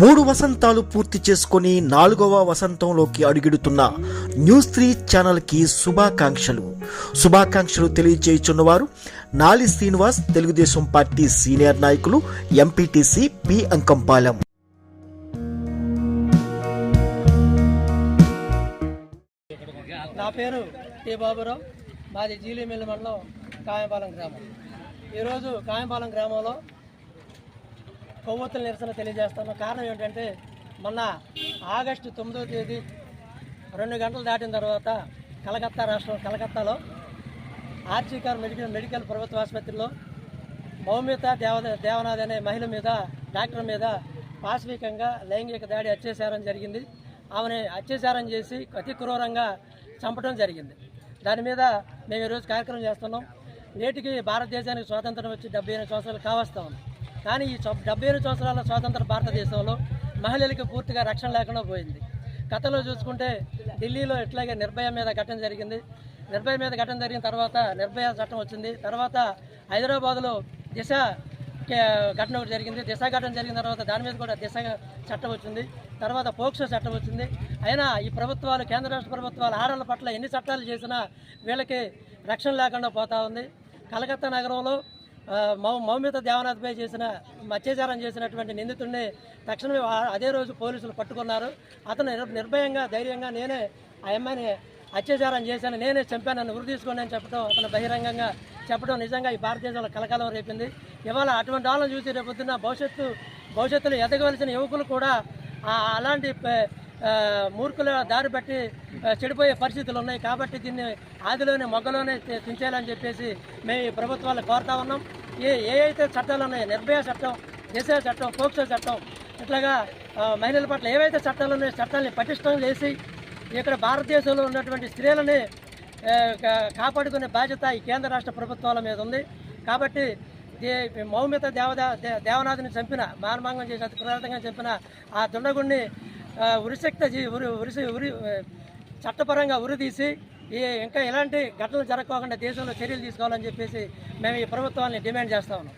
మూడు వసంతాలు పూర్తి చేసుకొని నాలుగవ వసంతంలోకి అడుగెడుతున్న న్యూస్ త్రీ ఛానల్కి శుభాకాంక్షలు. శుభాకాంక్షలు తెలియజేయుచున్నవారు నాలి శ్రీనివాస్ తెలుగుదేశం పార్టీ సీనియర్ నాయకులు ఎంపీటీసీ పి. అంకంపాలెం. నా పేరు టి. బాబురావు. మాది జీలిమిల్లి మండలం కాయంపాలెం గ్రామం. ఈరోజు కాయంపాలెం గ్రామంలో కొవ్వొత్తుల నిరసన తెలియజేస్తాను కారణం ఏంటంటే మొన్న ఆగస్టు తొమ్మిదో తేదీ రెండు గంటలు దాటిన తర్వాత కలకత్తా రాష్ట్రం కలకత్తాలో ఆర్జీకార్ మెడికల్ మెడికల్ ప్రభుత్వ ఆసుపత్రిలో మౌమిత దేవ దేవనాథ్ అనే మహిళ మీద డాక్టర్ మీద పాశవికంగా లైంగిక దాడి అత్యాచారం జరిగింది. ఆమెని అత్యాచారం చేసి అతి క్రూరంగా చంపడం జరిగింది. దాని మీద మేము ఈరోజు కార్యక్రమం చేస్తున్నాం. నేటికి భారతదేశానికి స్వాతంత్రం వచ్చి డెబ్బై ఎనిమిది సంవత్సరాలు కావస్తా ఉంది. కానీ ఈ డెబ్బై ఎనిమిది సంవత్సరాల స్వాతంత్ర భారతదేశంలో మహిళలకు పూర్తిగా రక్షణ లేకుండా పోయింది. గతంలో చూసుకుంటే ఢిల్లీలో ఇట్లాగే నిర్భయ మీద ఘటన జరిగింది. నిర్భయ మీద ఘటన జరిగిన తర్వాత నిర్భయ చట్టం వచ్చింది. తర్వాత హైదరాబాద్లో దిశ ఘటన ఒకటి జరిగింది. దిశ ఘటన జరిగిన తర్వాత దాని మీద కూడా దిశ చట్టం వచ్చింది. తర్వాత పోక్సో చట్టం వచ్చింది. అయినా ఈ ప్రభుత్వాలు కేంద్ర రాష్ట్ర ప్రభుత్వాలు ఆడల పట్ల ఎన్ని చట్టాలు చేసినా వీళ్ళకి రక్షణ లేకుండా పోతా ఉంది. కలకత్తా నగరంలో మౌమిత దేవనాథ్పై చేసిన అత్యాచారం చేసినటువంటి నిందితుడిని తక్షణమే అదే రోజు పోలీసులు పట్టుకున్నారు. అతను నిర్భయంగా ధైర్యంగా నేనే ఆ అమ్మాయిని అత్యాచారం చేశాను నేనే చంపానని ఉరి తీసుకోండి అని చెప్పడం అతను బహిరంగంగా చెప్పడం నిజంగా ఈ భారతదేశంలో కలకాలం రేపింది. ఇవాళ అటువంటి వాళ్ళని చూసి రేపొద్దున భవిష్యత్తు భవిష్యత్తులో ఎదగవలసిన యువకులు కూడా అలాంటి మూర్ఖుల దారి బట్టి చెడిపోయే పరిస్థితులు ఉన్నాయి. కాబట్టి దీన్ని ఆదిలోనే మొగ్గలోనే తే- తుంచేయాలని చెప్పేసి మేము ఈ ప్రభుత్వాలు కోరుతా ఉన్నాం. ఏ ఏ అయితే చట్టాలు ఉన్నాయో నిర్భయ చట్టం దిశ చట్టం పోక్సో చట్టం ఇట్లాగా మహిళల పట్ల ఏవైతే చట్టాలు ఉన్నాయో చట్టాలని పటిష్టం చేసి ఇక్కడ భారతదేశంలో ఉన్నటువంటి స్త్రీలని కా- కాపాడుకునే బాధ్యత ఈ కేంద్ర రాష్ట్ర ప్రభుత్వాల మీద ఉంది. కాబట్టి దే- మౌమిత దేవదా దేవనాథుని చంపిన మానభంగం చేసి అతి చంపిన ఆ దుండగుడిని ఉరిశక్త ఉరి ఉరిసి ఉరి చట్టపరంగా ఉరితీసి ఈ ఇంకా ఎలాంటి ఘటనలు జరగకోకుండా దేశంలో చర్యలు తీసుకోవాలని చెప్పేసి మేము ఈ ప్రభుత్వాన్ని డిమాండ్ చేస్తా ఉన్నాం.